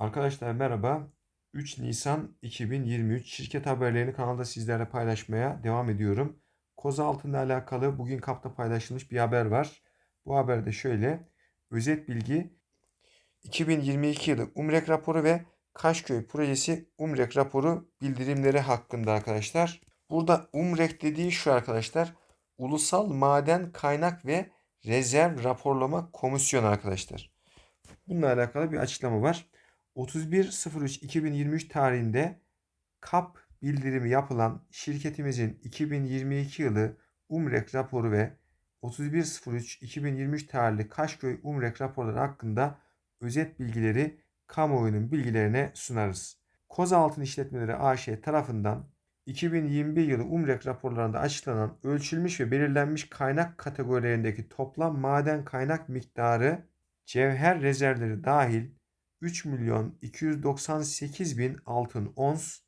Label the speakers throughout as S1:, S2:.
S1: Arkadaşlar merhaba. 3 Nisan 2023 şirket haberlerini kanalda sizlerle paylaşmaya devam ediyorum. Koza altında alakalı bugün kapta paylaşılmış bir haber var. Bu haberde şöyle. Özet bilgi 2022 yılı UMREK raporu ve Kaşköy projesi UMREK raporu bildirimleri hakkında arkadaşlar. Burada UMREK dediği şu arkadaşlar. Ulusal Maden Kaynak ve Rezerv Raporlama Komisyonu arkadaşlar. Bununla alakalı bir açıklama var. 31.03.2023 tarihinde KAP bildirimi yapılan şirketimizin 2022 yılı UMREK raporu ve 31.03.2023 tarihli Kaşköy UMREK raporları hakkında özet bilgileri kamuoyunun bilgilerine sunarız. Kozaltın İşletmeleri AŞ tarafından 2021 yılı UMREK raporlarında açıklanan ölçülmüş ve belirlenmiş kaynak kategorilerindeki toplam maden kaynak miktarı cevher rezervleri dahil 3 milyon 298 bin altın ons,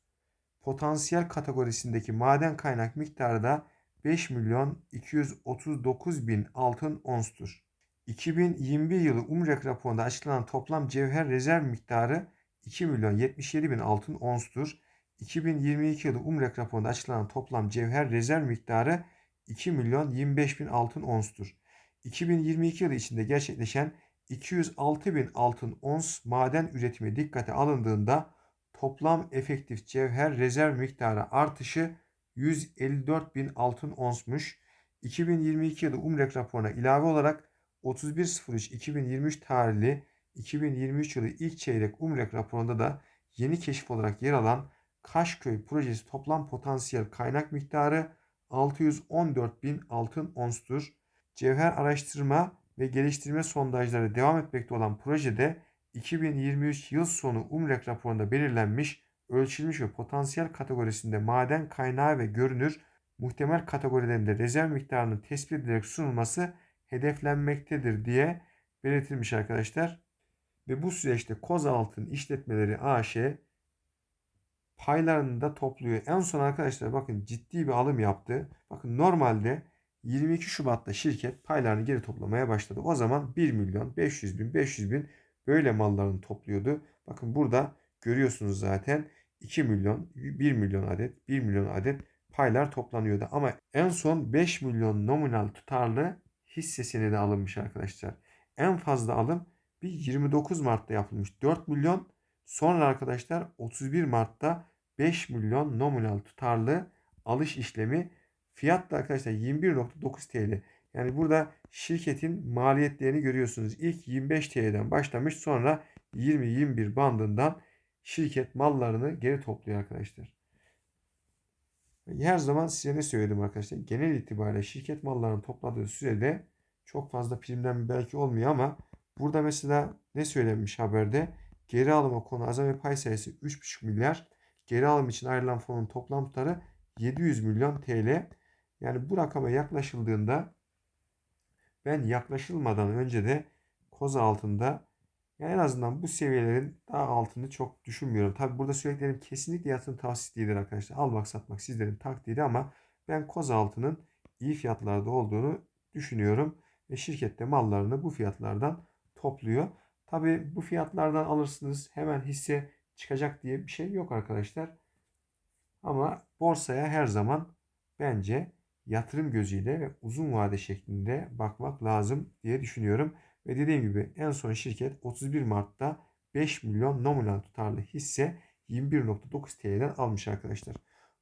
S1: potansiyel kategorisindeki maden kaynak miktarı da 5 milyon 239 bin altın onstur. 2021 yılı UMREK raporunda açıklanan toplam cevher rezerv miktarı 2 milyon 77 bin altın onstur. 2022 yılı UMREK raporunda açıklanan toplam cevher rezerv miktarı 2 milyon 25 bin altın onstur. 2022 yılı içinde gerçekleşen 206 bin altın ons maden üretimi dikkate alındığında toplam efektif cevher rezerv miktarı artışı 154 bin altın onsmuş. 2022 yılı UMREK raporuna ilave olarak 31.03.2023 tarihli 2023 yılı ilk çeyrek UMREK raporunda da yeni keşif olarak yer alan Kaşköy projesi toplam potansiyel kaynak miktarı 614 bin altın onstur. Cevher araştırma ve geliştirme sondajları devam etmekte olan projede 2023 yıl sonu UMREK raporunda belirlenmiş, ölçülmüş ve potansiyel kategorisinde maden kaynağı ve görünür muhtemel kategorilerinde rezerv miktarının tespit edilerek sunulması hedeflenmektedir diye belirtilmiş arkadaşlar. Ve bu süreçte Kozaltın işletmeleri AŞ paylarını da topluyor. En son arkadaşlar bakın ciddi bir alım yaptı. Bakın normalde 22 Şubat'ta şirket paylarını geri toplamaya başladı. O zaman 1 milyon 500 bin 500 bin böyle mallarını topluyordu. Bakın burada görüyorsunuz zaten 2 milyon 1 milyon adet 1 milyon adet paylar toplanıyordu. Ama en son 5 milyon nominal tutarlı hisse senedi alınmış arkadaşlar. En fazla alım bir 29 Mart'ta yapılmış. 4 milyon sonra arkadaşlar 31 Mart'ta 5 milyon nominal tutarlı alış işlemi Fiyat da arkadaşlar 21.9 TL. Yani burada şirketin maliyetlerini görüyorsunuz. İlk 25 TL'den başlamış sonra 20-21 bandından şirket mallarını geri topluyor arkadaşlar. Her zaman size ne söyledim arkadaşlar? Genel itibariyle şirket mallarını topladığı sürede çok fazla primden belki olmuyor ama burada mesela ne söylenmiş haberde? Geri alıma konu azami pay sayısı 3,5 milyar. Geri alım için ayrılan fonun toplam tutarı 700 milyon TL. Yani bu rakama yaklaşıldığında ben yaklaşılmadan önce de koz altında yani en azından bu seviyelerin daha altını çok düşünmüyorum. Tabi burada söylediklerim kesinlikle yatırım tavsiyesi değildir arkadaşlar. Almak satmak sizlerin takdiri ama ben koz altının iyi fiyatlarda olduğunu düşünüyorum. Ve şirkette mallarını bu fiyatlardan topluyor. Tabi bu fiyatlardan alırsınız hemen hisse çıkacak diye bir şey yok arkadaşlar. Ama borsaya her zaman bence yatırım gözüyle ve uzun vade şeklinde bakmak lazım diye düşünüyorum. Ve dediğim gibi en son şirket 31 Mart'ta 5 milyon nominal tutarlı hisse 21.9 TL'den almış arkadaşlar.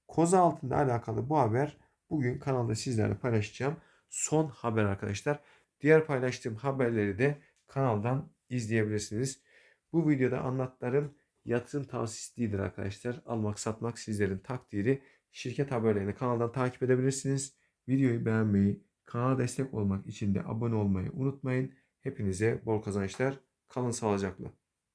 S1: Koza altında alakalı bu haber bugün kanalda sizlerle paylaşacağım. Son haber arkadaşlar. Diğer paylaştığım haberleri de kanaldan izleyebilirsiniz. Bu videoda anlattıklarım yatırım tavsiyesi değildir arkadaşlar. Almak satmak sizlerin takdiri. Şirket haberlerini kanaldan takip edebilirsiniz. Videoyu beğenmeyi, kanala destek olmak için de abone olmayı unutmayın. Hepinize bol kazançlar. Kalın sağlıcakla.